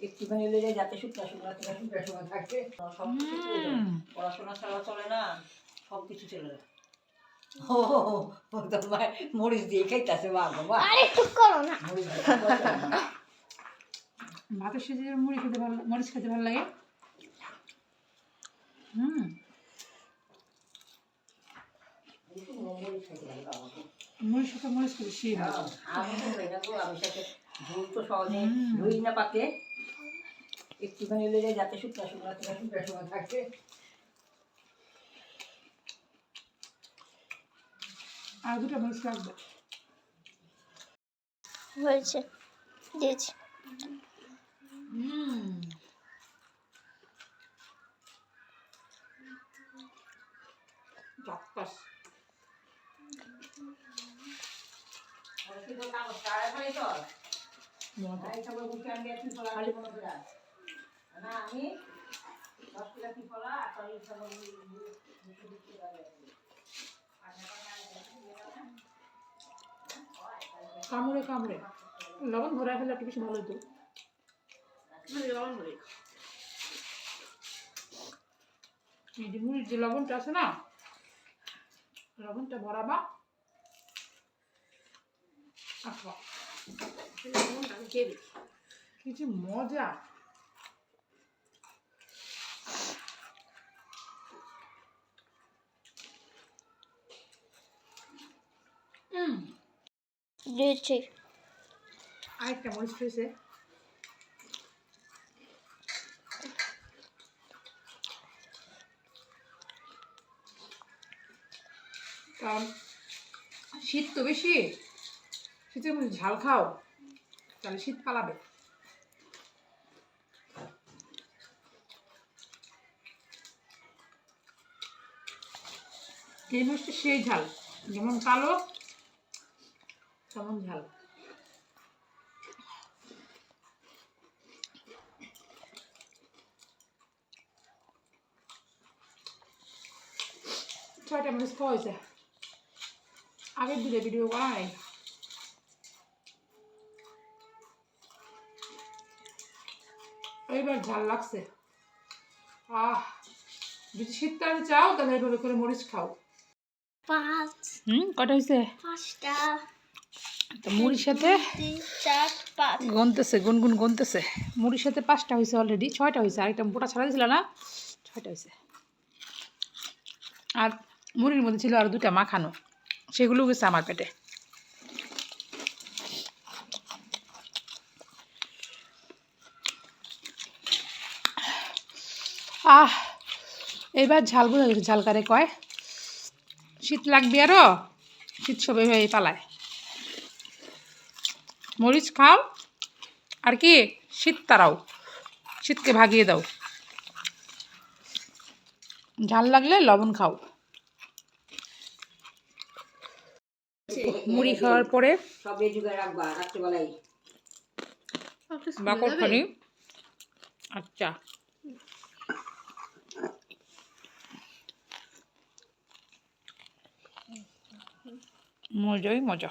একটুখানি লেগে যাতে শুকনা শুকনা থেকে শুকনা শুকনা থাকে। সব কিছু পড়াশোনা ছাড়া চলে না সব কিছু চলে যায়। ও ও তোমার মরিচ দিয়ে খাইতেছে মা বাবা আরে চুপ করো না। মরিচ দিয়ে খাইতাছে। ভাতের সাথে মুড়ি খেতে ভালো মরিচ খেতে ভালো লাগে? হুম। মরিচ। সাথে সেই আমি সাথে তো সহজে ধুই না পাতে একটুখানি লেগে যাতে শুকনা শুকনা থেকে শুকনা শুকনা থাকে আর দুটো মরিচ লাগবে। হয়েছে দিয়েছি। হুম। আমি মনে দশ কিলো কি ফলা আর কামড়ে কামড়ে। লবণ ভরা ফেলে একটু বেশি ভালো হতো এই যে মুড়ির যে লবণটা আছে না লবণটা ভরাবা। কি যে মজা। হুম দিয়েছি। আরেকটা মরিচ কারণ শীত তো বেশি। শীতের মধ্যে ঝাল খাও, তাহলে শীত পালাবে। এই মাছটা সেই ঝাল, যেমন কালো, তেমন ঝাল। ছয়টা মিনিট খাওয়া হয়েছে। আগের দিকে ভিডিও করা নাই এইবার ঝাল লাগছে। আহ যদি শীতকালে চাও তাহলে এইভাবে করে মরিচ খাও। পাঁচ হুম কটা হয়েছে পাঁচটা। তো মুড়ির সাথে তিন চার গনতেছে গুনগুন গনতেছে। মুড়ির সাথে পাঁচটা হয়েছে অলরেডি ছয়টা হয়েছে আরেকটা মোটা ছাড়া দিয়েছিল না ছয়টা হয়েছে আর মুড়ির মধ্যে ছিল আর দুটা মাখানো সেগুলো গেছে আমার পেটে। আহ, এইবার ঝাল বোঝা গেছে কয়? শীত লাগবে আরও শীত সবে হয়ে পালায়। মরিচ খাও, আর কি, শীত তারাও শীতকে ভাগিয়ে দাও। ঝাল লাগলে লবণ খাও। মুড়ি খাওয়ার পরে এই Moyo y Moyo.